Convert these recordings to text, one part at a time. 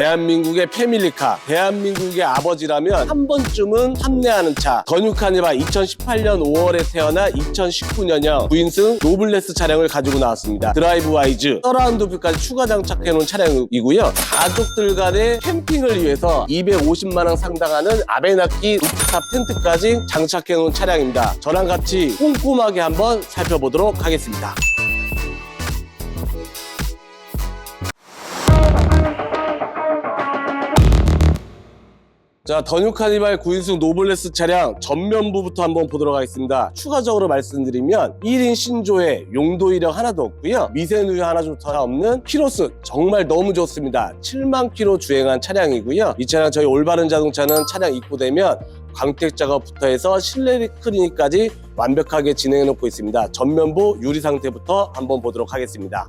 대한민국의 패밀리카, 대한민국의 아버지라면 한 번쯤은 탐내하는 차. 건유 카니발 2018년 5월에 태어나 2019년형 9인승 노블레스 차량을 가지고 나왔습니다. 드라이브 와이즈, 서라운드 뷰까지 추가 장착해 놓은 차량이고요. 가족들 간의 캠핑을 위해서 250만 원 상당하는 아베나키 루프탑 텐트까지 장착해 놓은 차량입니다. 저랑 같이 꼼꼼하게 한번 살펴보도록 하겠습니다. 자, 더뉴 카니발 9인승 노블레스 차량 전면부부터 한번 보도록 하겠습니다. 추가적으로 말씀드리면 1인 신조에 용도 이력 하나도 없고요. 미세 누유 하나조차 없는 키로수 정말 너무 좋습니다. 7만 킬로 주행한 차량이고요. 이 차량 저희 올바른 자동차는 차량 입고되면 광택 작업부터 해서 실내 클리닉까지 완벽하게 진행해 놓고 있습니다. 전면부 유리 상태부터 한번 보도록 하겠습니다.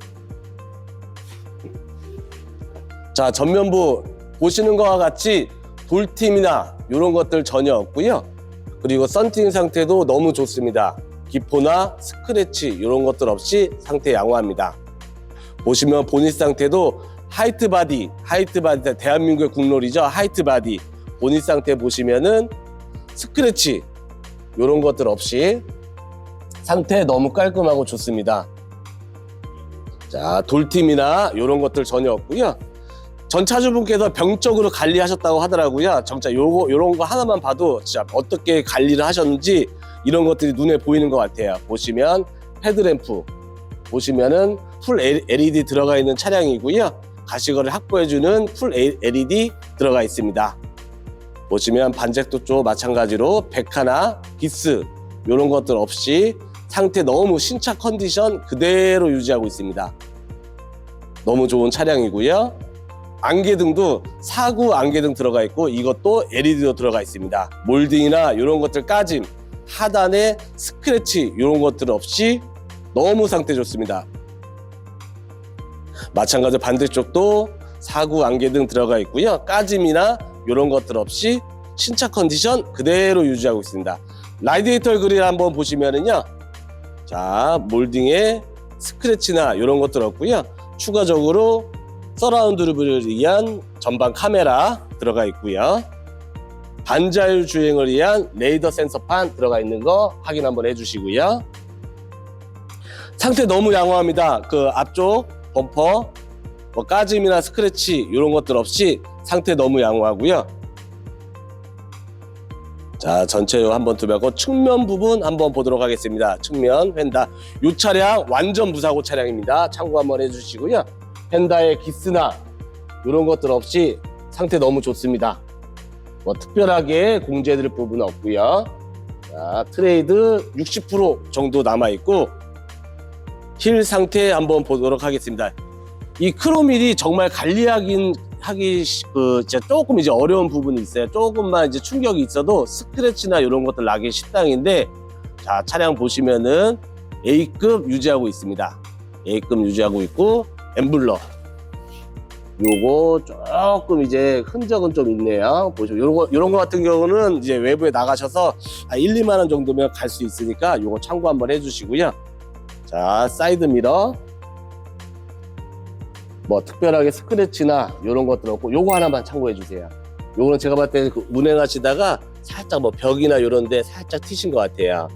자, 전면부 보시는 것과 같이 돌팀이나 이런 것들 전혀 없고요. 그리고 썬팅 상태도 너무 좋습니다. 기포나 스크래치 이런 것들 없이 상태 양호합니다. 보시면 보닛 상태도 하이트 바디, 하이트 바디 대한민국의 국룰이죠. 하이트 바디 보닛 상태 보시면은 스크래치 이런 것들 없이 상태 너무 깔끔하고 좋습니다. 자 돌팀이나 이런 것들 전혀 없고요. 전 차주분께서 병적으로 관리하셨다고 하더라고요. 정말 요거 요런 거 하나만 봐도 진짜 어떻게 관리를 하셨는지 이런 것들이 눈에 보이는 것 같아요. 보시면 헤드램프 보시면은 풀 LED 들어가 있는 차량이고요. 가시거를 확보해주는 풀 LED 들어가 있습니다. 보시면 반잭도 쪽 마찬가지로 백화나 기스 이런 것들 없이 상태 너무 신차 컨디션 그대로 유지하고 있습니다. 너무 좋은 차량이고요. 안개등도 사구 안개등 들어가 있고 이것도 LED도 들어가 있습니다. 몰딩이나 이런 것들 까짐, 하단에 스크래치 이런 것들 없이 너무 상태 좋습니다. 마찬가지로 반대쪽도 사구 안개등 들어가 있고요. 까짐이나 이런 것들 없이 신차 컨디션 그대로 유지하고 있습니다. 라디에이터 그릴 한번 보시면은요. 자, 몰딩에 스크래치나 이런 것들 없고요. 추가적으로 서라운드를 위한 전방 카메라 들어가 있고요. 반자율 주행을 위한 레이더 센서판 들어가 있는 거 확인 한번 해주시고요. 상태 너무 양호합니다. 그 앞쪽 범퍼, 뭐 까짐이나 스크래치 이런 것들 없이 상태 너무 양호하고요. 자 전체로 한번 두면고 측면 부분 한번 보도록 하겠습니다. 측면 휀다. 이 차량 완전 무사고 차량입니다. 참고 한번 해주시고요. 펜다의 기스나 이런 것들 없이 상태 너무 좋습니다. 뭐 특별하게 공제해드릴 부분은 없고요. 자, 트레이드 60% 정도 남아 있고 힐 상태 한번 보도록 하겠습니다. 이 크로밀이 정말 관리하긴 하기 시- 그 진짜 조금 이제 어려운 부분이 있어요. 조금만 이제 충격이 있어도 스크래치나 이런 것들 나기 식당인데 자 차량 보시면은 A급 유지하고 있습니다. A급 유지하고 있고 엠블러 요거 조금 이제 흔적은 좀 있네요. 보시면 요런 거, 요런 거 같은 경우는 이제 외부에 나가셔서 한 1, 2만 원 정도면 갈 수 있으니까 요거 참고 한번 해주시고요. 자, 사이드 미러. 뭐 특별하게 스크래치나 요런 것들 없고 요거 하나만 참고해 주세요. 요거는 제가 봤을 때그 운행하시다가 살짝 뭐 벽이나 요런 데 살짝 튀신 것 같아요.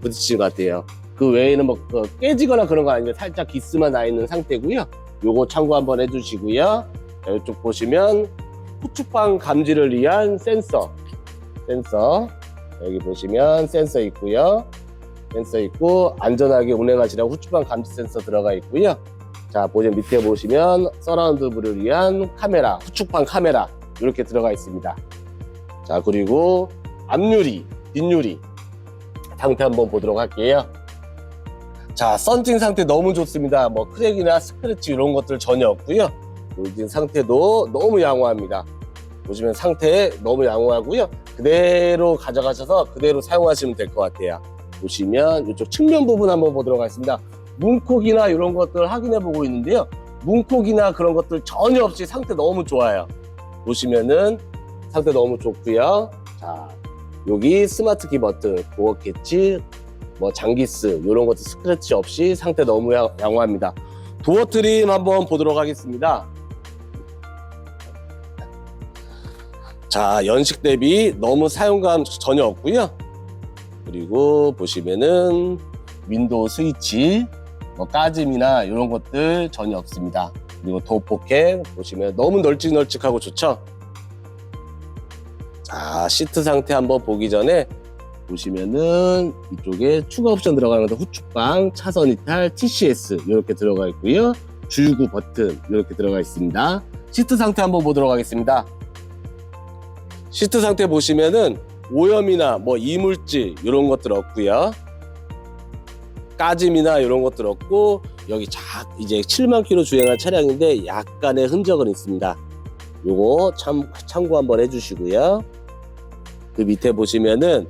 부딪힌 것 같아요. 그 외에는 뭐그 깨지거나 그런 거 아니고 살짝 기스만 나 있는 상태고요. 요거 참고 한번 해주시고요. 자, 이쪽 보시면 후축방 감지를 위한 센서, 센서 여기 보시면 센서 있고요. 센서 있고 안전하게 운행하시라고 후축방 감지 센서 들어가 있고요. 자 보시면 밑에 보시면 서라운드 뷰를 위한 카메라, 후축방 카메라 이렇게 들어가 있습니다. 자 그리고 앞유리, 뒷유리 상태 한번 보도록 할게요. 자, 썬팅 상태 너무 좋습니다. 뭐 크랙이나 스크래치 이런 것들 전혀 없고요. 몰딩 상태도 너무 양호합니다. 보시면 상태 너무 양호하고요. 그대로 가져가셔서 그대로 사용하시면 될 것 같아요. 보시면 이쪽 측면 부분 한번 보도록 하겠습니다. 문콕이나 이런 것들 확인해 보고 있는데요. 문콕이나 그런 것들 전혀 없이 상태 너무 좋아요. 보시면은 상태 너무 좋고요. 자, 여기 스마트 키 버튼, 도어 캐치, 뭐 장기스 이런 것도 스크래치 없이 상태 너무 양- 양호합니다. 도어 트림 한번 보도록 하겠습니다. 자, 연식 대비 너무 사용감 전혀 없고요. 그리고 보시면은 윈도우 스위치, 뭐 까짐이나 이런 것들 전혀 없습니다. 그리고 도어 포켓 보시면 너무 널찍널찍하고 좋죠? 자, 시트 상태 한번 보기 전에 보시면은 이쪽에 추가 옵션 들어가는데 후축방, 차선 이탈, TCS 이렇게 들어가 있고요. 줄구 버튼 이렇게 들어가 있습니다. 시트 상태 한번 보도록 하겠습니다. 시트 상태 보시면은 오염이나 뭐 이물질 이런 것들 없고요. 까짐이나 이런 것들 없고 여기 작 이제 7만 킬로 주행한 차량인데 약간의 흔적은 있습니다. 요거 참 참고 한번 해주시고요. 그 밑에 보시면은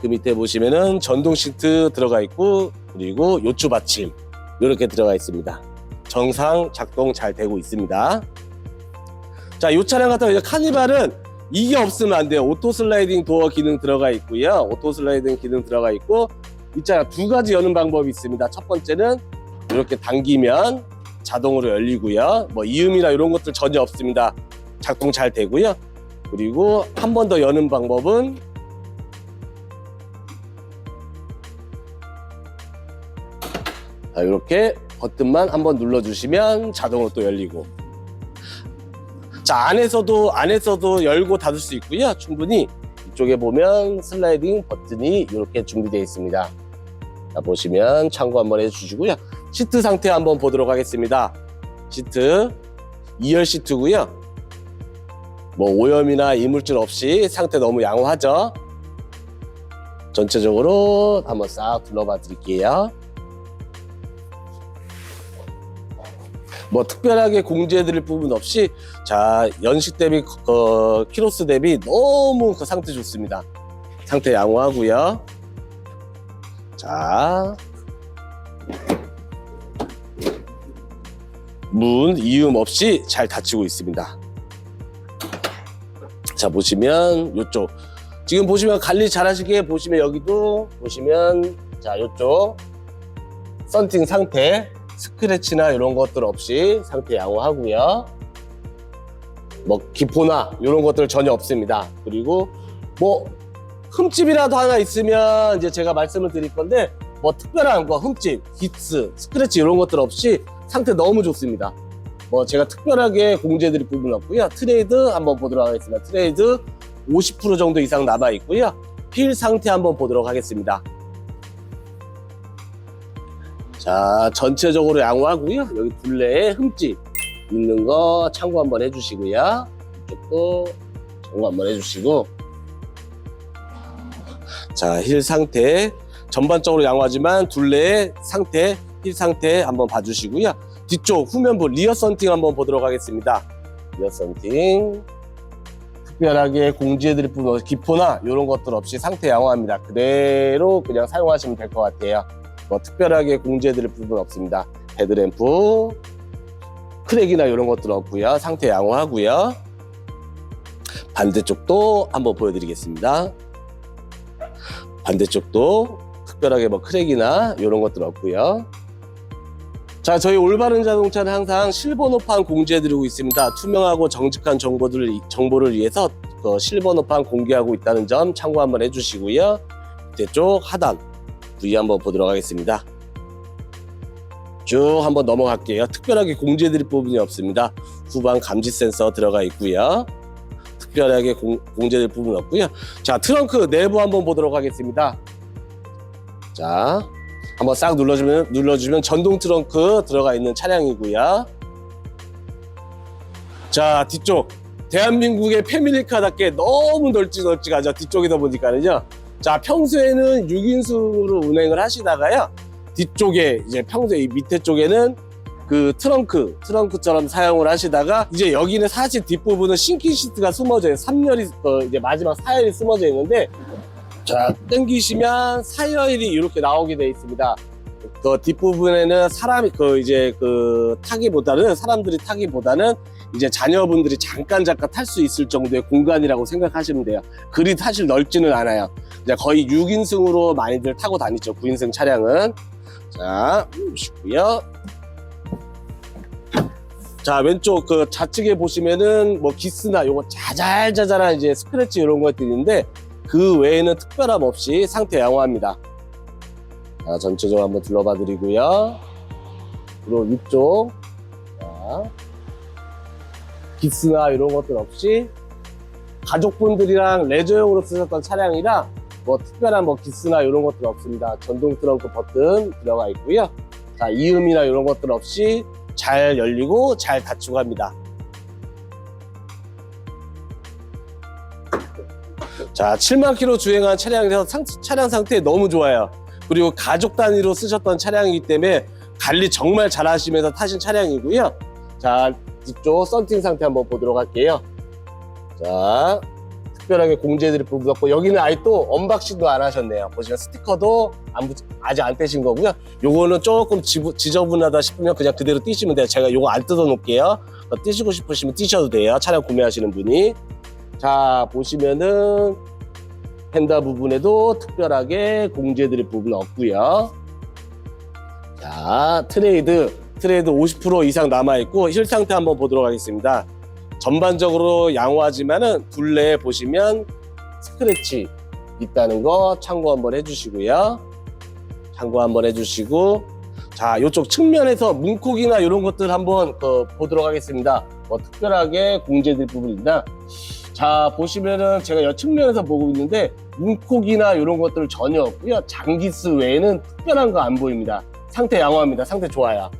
그 밑에 보시면은 전동 시트 들어가 있고 그리고 요추 받침 이렇게 들어가 있습니다. 정상 작동 잘 되고 있습니다. 자, 이 차량 같은 경우 카니발은 이게 없으면 안 돼요. 오토 슬라이딩 도어 기능 들어가 있고요. 오토 슬라이딩 기능 들어가 있고 있잖아 두 가지 여는 방법이 있습니다. 첫 번째는 이렇게 당기면 자동으로 열리고요. 뭐 이음이나 이런 것들 전혀 없습니다. 작동 잘 되고요. 그리고 한 번 더 여는 방법은 자, 이렇게 버튼만 한번 눌러주시면 자동으로 또 열리고. 자 안에서도 안에서도 열고 닫을 수 있고요. 충분히 이쪽에 보면 슬라이딩 버튼이 이렇게 준비되어 있습니다. 자 보시면 참고 한번 해주시고요. 시트 상태 한번 보도록 하겠습니다. 시트 2열 시트고요. 뭐 오염이나 이물질 없이 상태 너무 양호하죠? 전체적으로 한번 싹 둘러봐 드릴게요 뭐 특별하게 공지해드릴 부분 없이 자 연식 대비 어, 키로수 대비 너무 그 상태 좋습니다. 상태 양호하고요. 자. 문 이음 없이 잘 닫히고 있습니다. 자 보시면 요쪽 지금 보시면 관리 잘 하시게 보시면 여기도 보시면 자 요쪽 썬팅 상태 스크래치나 이런 것들 없이 상태 양호하고요. 뭐 기포나 이런 것들 전혀 없습니다. 그리고 뭐 흠집이라도 하나 있으면 이제 제가 말씀을 드릴 건데 뭐 특별한 거 흠집, 기스, 스크래치 이런 것들 없이 상태 너무 좋습니다. 뭐 제가 특별하게 공지해드릴 부분 없고요. 트레이드 한번 보도록 하겠습니다. 트레이드 50% 정도 이상 남아 있고요. 필 상태 한번 보도록 하겠습니다. 자, 전체적으로 양호하고요. 여기 둘레에 흠집 있는 거 참고 한번 해주시고요. 이쪽도 참고 한번 해주시고. 자, 힐 상태 전반적으로 양호하지만 둘레의 상태, 힐 상태 한번 봐주시고요. 뒤쪽 후면부 리어 썬팅 한번 보도록 하겠습니다. 리어 썬팅. 특별하게 공지해드릴 부분 기포나 이런 것들 없이 상태 양호합니다. 그대로 그냥 사용하시면 될 것 같아요. 뭐 특별하게 공지해드릴 부분 없습니다. 헤드램프, 크랙이나 이런 것들 없고요. 상태 양호하고요. 반대쪽도 한번 보여드리겠습니다. 반대쪽도 특별하게 뭐 크랙이나 이런 것들 없고요. 자, 저희 올바른 자동차는 항상 실버노판 공지해드리고 있습니다. 투명하고 정직한 정보들, 정보를 위해서 그 실버노판 공개하고 있다는 점 참고 한번 해주시고요. 이쪽 하단 V 한번 보도록 하겠습니다. 쭉 한번 넘어갈게요. 특별하게 공지해드릴 부분이 없습니다. 후방 감지 센서 들어가 있고요. 특별하게 공, 공지해드릴 부분 없고요. 자, 트렁크 내부 한번 보도록 하겠습니다. 자, 한번 싹 눌러주면 눌러주면 전동 트렁크 들어가 있는 차량이고요. 자, 뒤쪽 대한민국의 패밀리카답게 너무 널찍널찍하죠. 뒤쪽이다 보니까는요. 자, 평소에는 6인승으로 운행을 하시다가요. 뒤쪽에 이제 평소에 이 밑에 쪽에는 그 트렁크, 트렁크처럼 사용을 하시다가 이제 여기는 사실 뒷부분은 싱킹 시트가 숨어져 있어요. 3열이 어, 이제 마지막 사열이 숨어져 있는데 자, 당기시면 사열이 이렇게 나오게 되어 있습니다. 그 뒷부분에는 사람이 그 이제 그 타기보다는 사람들이 타기보다는 이제 자녀분들이 잠깐 잠깐 탈 수 있을 정도의 공간이라고 생각하시면 돼요. 그리 사실 넓지는 않아요. 이제 거의 6인승으로 많이들 타고 다니죠. 9인승 차량은. 자, 보시고요. 자 왼쪽 그 좌측에 보시면은 뭐 기스나 요거 자잘자잘한 이제 스크래치 이런 것들이 있는데 그 외에는 특별함 없이 상태 양호합니다. 자 전체적으로 한번 둘러봐 드리고요. 그리고 위쪽 자, 기스나 이런 것들 없이 가족분들이랑 레저용으로 쓰셨던 차량이라 뭐 특별한 뭐 기스나 이런 것들 없습니다. 전동 트렁크 버튼 들어가 있고요. 자 이음이나 이런 것들 없이 잘 열리고 잘 닫히고 합니다. 자, 7만 킬로 주행한 차량이라서 상- 차량 상태 너무 좋아요. 그리고 가족 단위로 쓰셨던 차량이기 때문에 관리 정말 잘 하시면서 타신 차량이고요. 자, 이쪽 썬팅 상태 한번 보도록 할게요. 자, 특별하게 공지해드릴 부분 없고 여기는 아예 또 언박싱도 안 하셨네요. 보시면 스티커도 안 붙- 아직 안 떼신 거고요. 요거는 조금 지부- 지저분하다 싶으면 그냥 그대로 띄시면 돼요. 제가 요거 안 뜯어 놓을게요. 띄시고 싶으시면 띄셔도 돼요. 차량 구매하시는 분이. 자, 보시면은 펜다 부분에도 특별하게 공지해드릴 부분 없고요. 자, 트레이드, 트레이드 50% 이상 남아있고 힐 상태 한번 보도록 하겠습니다. 전반적으로 양호하지만은 둘레에 보시면 스크래치 있다는 거 참고 한번 해주시고요. 참고 한번 해주시고 자 이쪽 측면에서 문콕이나 이런 것들 한번 그, 보도록 하겠습니다. 뭐 특별하게 공개될 부분입니다. 자 보시면은 제가 이 측면에서 보고 있는데 문콕이나 이런 것들 전혀 없고요. 장기스 외에는 특별한 거 안 보입니다. 상태 양호합니다. 상태 좋아요.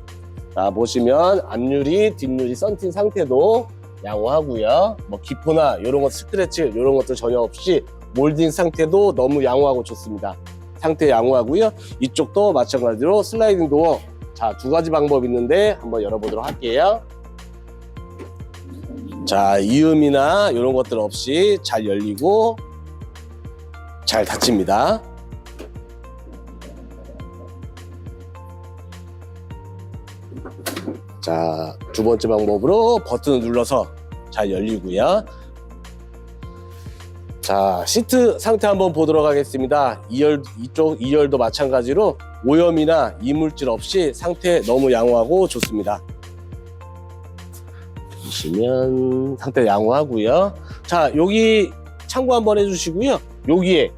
자 보시면 앞유리, 뒷유리 썬팅 상태도 양호하고요. 뭐 기포나 이런 것 스크래치 이런 것들 전혀 없이 몰딩 상태도 너무 양호하고 좋습니다. 상태 양호하고요. 이쪽도 마찬가지로 슬라이딩 도어 자 두 가지 방법 있는데 한번 열어보도록 할게요. 자 이음이나 이런 것들 없이 잘 열리고 잘 닫힙니다. 자, 두 번째 방법으로 버튼을 눌러서 잘 열리고요. 자, 시트 상태 한번 보도록 하겠습니다. 2열, 이쪽 2열도 마찬가지로 오염이나 이물질 없이 상태 너무 양호하고 좋습니다. 보시면 상태 양호하고요. 자, 여기 참고 한번 해주시고요. 여기에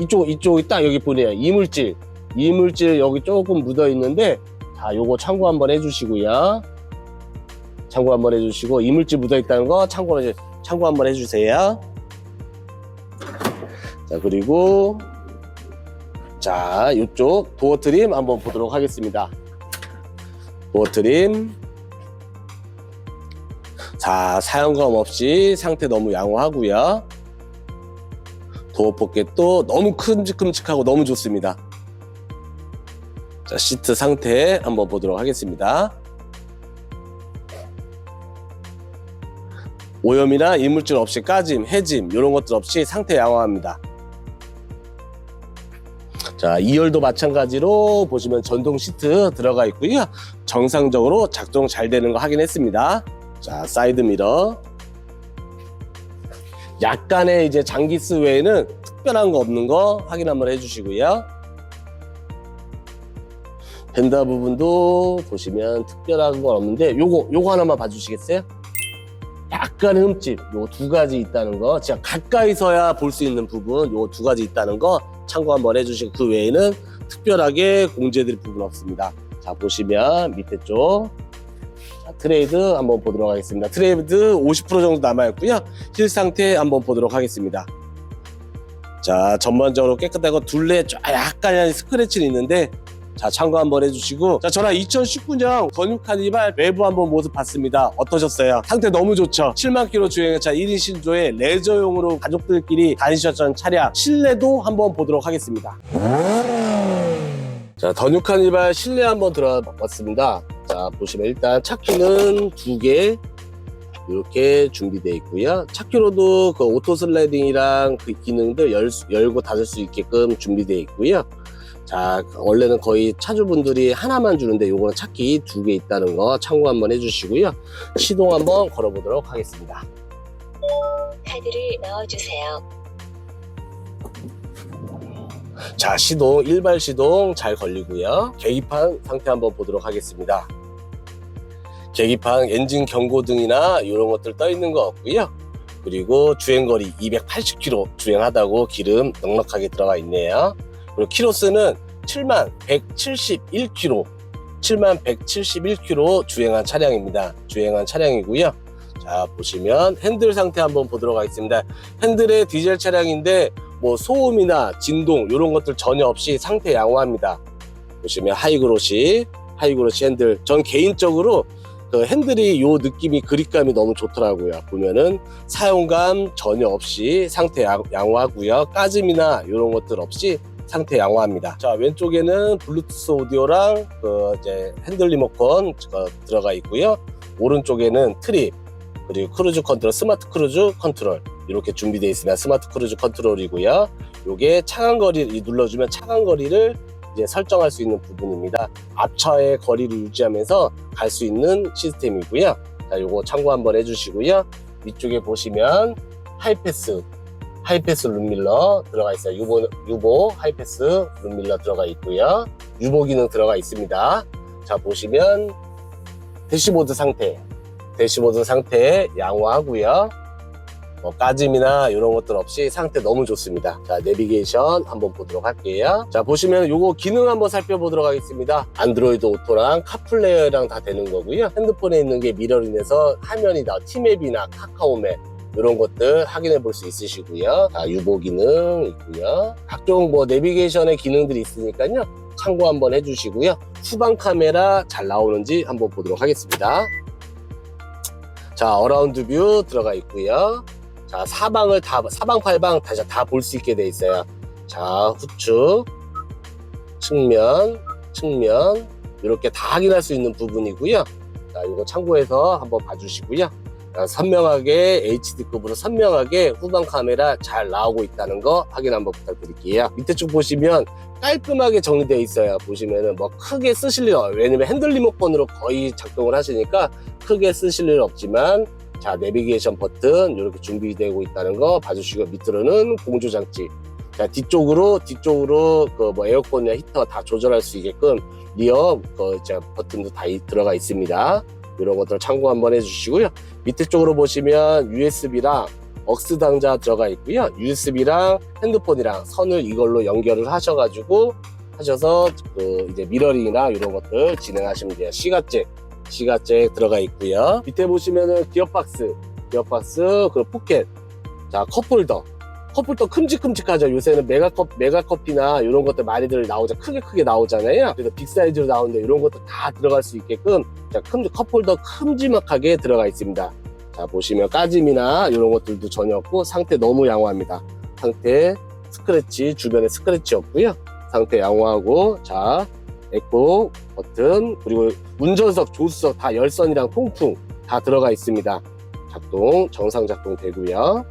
이쪽, 이쪽이 딱 여기 보내요. 이물질. 이물질 여기 조금 묻어 있는데 자, 요거 참고 한번 해주시고요. 참고 한번 해주시고 이물질 묻어 있다는 거 참고 참고 한번 해주세요. 자 그리고 자 이쪽 도어 트림 한번 보도록 하겠습니다. 도어 트림 자 사용감 없이 상태 너무 양호하고요. 도어 포켓도 너무 큼직큼직하고 너무 좋습니다. 자, 시트 상태 한번 보도록 하겠습니다. 오염이나 이물질 없이 까짐, 해짐 이런 것들 없이 상태 양호합니다. 자, 2열도 마찬가지로 보시면 전동 시트 들어가 있고요. 정상적으로 작동 잘 되는 거 확인했습니다. 자, 사이드 미러. 약간의 이제 장기스 외에는 특별한 거 없는 거 확인 한번 해주시고요. 펜다 부분도 보시면 특별한 건 없는데 요거 요거 하나만 봐주시겠어요? 약간의 흠집 요 두 가지 있다는 거. 제가 가까이서야 볼 수 있는 부분 요 두 가지 있다는 거 참고 한번 해주시고 그 외에는 특별하게 공지해드릴 부분 없습니다. 자 보시면 밑에 쪽. 자, 트레이드 한번 보도록 하겠습니다. 트레이드 50% 정도 남아있고요. 힐 상태 한번 보도록 하겠습니다. 자 전반적으로 깨끗하고 둘레 쫙 약간의 스크래치는 있는데 자 참고 한번 해주시고 자 저랑 2019년 건육 카니발 외부 한번 모습 봤습니다 어떠셨어요? 상태 너무 좋죠 7만 킬로 주행차 1인 신조의 레저용으로 가족들끼리 다니셨던 차량 실내도 한번 보도록 하겠습니다 자 더뉴 카니발 실내 한번 들어봤습니다 자 보시면 일단 차키는 두개 이렇게 준비되어 있고요. 차키로도 그 오토 슬라이딩이랑 그 기능들 열, 수- 열고 닫을 수 있게끔 준비되어 있고요. 자, 원래는 거의 차주분들이 하나만 주는데 요거는 차키 두개 있다는 거 참고 한번 해주시고요. 시동 한번 걸어보도록 하겠습니다. 카드를 넣어주세요. 자, 시동, 일발 시동 잘 걸리고요. 계기판 상태 한번 보도록 하겠습니다. 계기판 엔진 경고등이나 이런 것들 떠 있는 거 없고요. 그리고 주행거리 280km 주행하다고 기름 넉넉하게 들어가 있네요. 그리고 키로수는 7만 171km, 7만 171km 주행한 차량입니다. 주행한 차량이고요. 자 보시면 핸들 상태 한번 보도록 하겠습니다. 핸들의 디젤 차량인데 뭐 소음이나 진동 이런 것들 전혀 없이 상태 양호합니다. 보시면 하이그로시, 하이그로시 핸들. 전 개인적으로 그 핸들이 요 느낌이 그립감이 너무 좋더라고요. 보면은 사용감 전혀 없이 상태 양- 양호하고요. 까짐이나 이런 것들 없이 상태 양호합니다. 자 왼쪽에는 블루투스 오디오랑 그 이제 핸들 리모컨 어, 들어가 있고요. 오른쪽에는 트립 그리고 크루즈 컨트롤, 스마트 크루즈 컨트롤 이렇게 준비되어 있습니다. 스마트 크루즈 컨트롤이고요. 요게 차간 거리를 이 눌러주면 차간 거리를 이제 설정할 수 있는 부분입니다. 앞차의 거리를 유지하면서 갈 수 있는 시스템이고요. 자, 요거 참고 한번 해주시고요. 위쪽에 보시면 하이패스, 하이패스 룸밀러 들어가 있어요. 유보, 유보 하이패스 룸밀러 들어가 있고요. 유보 기능 들어가 있습니다. 자, 보시면 대시보드 상태, 대시보드 상태 양호하고요. 뭐 까짐이나 이런 것들 없이 상태 너무 좋습니다. 자, 내비게이션 한번 보도록 할게요. 자, 보시면 요거 기능 한번 살펴보도록 하겠습니다. 안드로이드 오토랑 카플레이어랑 다 되는 거고요. 핸드폰에 있는 게 미러링에서 화면이 나 티맵이나 카카오맵 이런 것들 확인해 볼 수 있으시고요. 자, 유보 기능 있고요. 각종 뭐 내비게이션의 기능들이 있으니까요. 참고 한번 해주시고요. 후방 카메라 잘 나오는지 한번 보도록 하겠습니다. 자, 어라운드 뷰 들어가 있고요. 자, 사방을 다, 사방 팔방 다시 다 볼 수 있게 돼 있어요. 자, 후측, 측면, 측면, 이렇게 다 확인할 수 있는 부분이고요. 자, 이거 참고해서 한번 봐주시고요. 자, 선명하게, HD급으로 선명하게 후방 카메라 잘 나오고 있다는 거 확인 한번 부탁드릴게요. 밑에 쭉 보시면 깔끔하게 정리되어 있어요. 보시면은 뭐 크게 쓰실 일, 없- 왜냐면 핸들 리모컨으로 거의 작동을 하시니까 크게 쓰실 일 없지만 자 내비게이션 버튼 이렇게 준비되고 있다는 거 봐주시고 밑으로는 공조 장치 자 뒤쪽으로 뒤쪽으로 그 뭐 에어컨이나 히터 다 조절할 수 있게끔 리어 그 버튼도 다 이- 들어가 있습니다 이런 것들 참고 한번 해주시고요. 밑에 쪽으로 보시면 USB랑 억스 당자 들어가 있고요. USB랑 핸드폰이랑 선을 이걸로 연결을 하셔가지고 하셔서 그 이제 미러링이나 이런 것들 진행하시면 돼요. 시가잭 시가잭 들어가 있고요. 밑에 보시면은 기어박스, 기어박스, 그리고 포켓, 자 컵홀더, 컵홀더 큼직큼직하죠. 요새는 메가컵, 메가커피나 이런 것들 많이들 나오자 크게 크게 나오잖아요. 그래서 빅 사이즈로 나오는데 이런 것도 다 들어갈 수 있게끔 자 큼, 컵홀더 큼지막하게 들어가 있습니다. 자 보시면 까짐이나 이런 것들도 전혀 없고 상태 너무 양호합니다. 상태 스크래치 주변에 스크래치 없고요. 상태 양호하고 자 에코 버튼 그리고 운전석, 조수석 다 열선이랑 통풍 다 들어가 있습니다. 작동 정상 작동 되고요.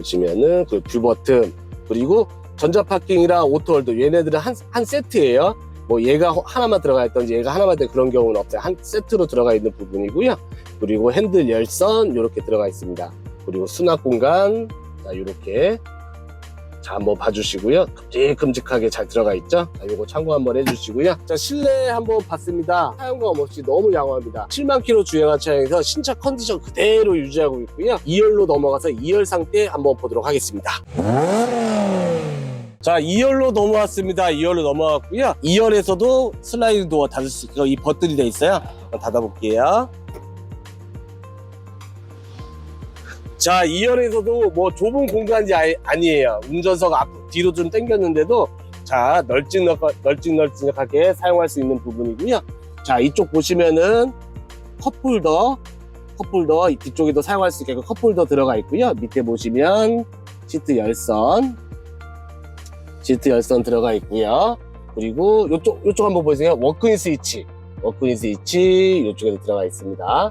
보시면은 그 뷰 버튼 그리고 전자 파킹이랑 오토홀더 얘네들은 한, 한 세트예요. 뭐 얘가 하나만 들어가 있던지 얘가 하나만 들 그런 경우는 없어요. 한 세트로 들어가 있는 부분이고요. 그리고 핸들 열선 이렇게 들어가 있습니다. 그리고 수납 공간 자 이렇게 자 한번 봐주시고요. 큼직큼직하게 잘 들어가 있죠. 자 요거 참고 한번 해주시고요. 자 실내 한번 봤습니다. 사용감 없이 너무 양호합니다. 7만 킬로 주행한 차량에서 신차 컨디션 그대로 유지하고 있고요. 2열로 넘어가서 2열 상태 한번 보도록 하겠습니다. 자 2열로 넘어왔습니다. 2열로 넘어왔고요. 2열에서도 슬라이드 도어 닫을 수 있고 이 버튼이 돼 있어요. 닫아볼게요. 자, 2열에서도 뭐 좁은 공간이 아니, 아니 에요. 운전석 앞, 뒤로 좀 당겼는데도 자, 널찍널, 널찍널찍하게 사용할 수 있는 부분이고요. 자, 이쪽 보시면은 컵홀더, 컵홀더, 이 뒤쪽에도 사용할 수 있게 컵홀더 들어가 있고요. 밑에 보시면 시트 열선, 시트 열선 들어가 있고요. 그리고 이쪽, 이쪽 한번 보세요. 워크인 스위치, 워크인 스위치 이쪽에도 들어가 있습니다.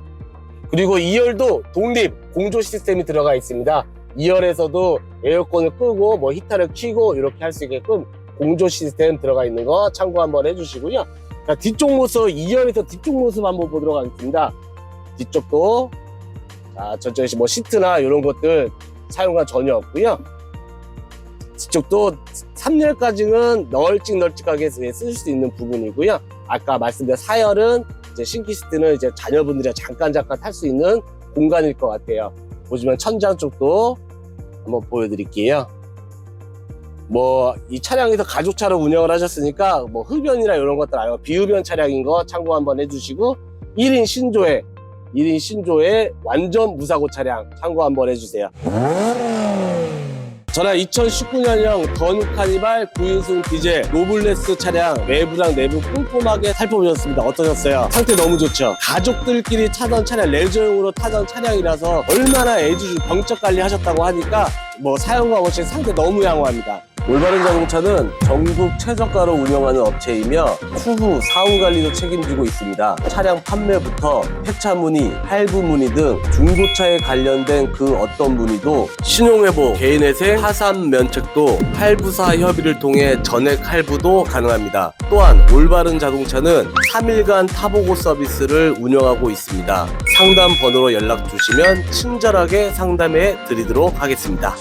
그리고 2열도 독립 공조 시스템이 들어가 있습니다. 2열에서도 에어컨을 끄고 뭐 히터를 켜고 이렇게 할 수 있게끔 공조 시스템 들어가 있는 거 참고 한번 해주시고요. 자, 뒤쪽 모습 2열에서 뒤쪽 모습 한번 보도록 하겠습니다. 뒤쪽도 자 저쪽에 뭐 시트나 이런 것들 사용감 전혀 없고요. 뒤쪽도 3열까지는 널찍널찍하게 쓰실 수 있는 부분이고요. 아까 말씀드린 4열은 이제 신키스트는 이제 자녀분들이 잠깐 잠깐 탈 수 있는 공간일 것 같아요. 보시면 천장 쪽도 한번 보여드릴게요. 뭐 이 차량에서 가족차로 운영을 하셨으니까 뭐 흡연이나 이런 것들 아니고 비흡연 차량인 거 참고 한번 해주시고 1인 신조에 1인 신조에 완전 무사고 차량 참고 한번 해주세요. 저는 2019년형 더뉴 카니발 9인승 디젤 노블레스 차량 외부랑 내부 꼼꼼하게 살펴보셨습니다. 어떠셨어요? 상태 너무 좋죠? 가족들끼리 타던 차량, 레저용으로 타던 차량이라서 얼마나 애주주 병적 관리 하셨다고 하니까 뭐 사용과 없이 상태 너무 양호합니다. 올바른 자동차는 전국 최저가로 운영하는 업체이며 후후 사후 관리도 책임지고 있습니다. 차량 판매부터 폐차 문의, 할부 문의 등 중고차에 관련된 그 어떤 문의도 신용회복, 개인회생, 파산 면책도 할부사 협의를 통해 전액 할부도 가능합니다. 또한 올바른 자동차는 3일간 타보고 서비스를 운영하고 있습니다. 상담 번호로 연락 주시면 친절하게 상담해 드리도록 하겠습니다.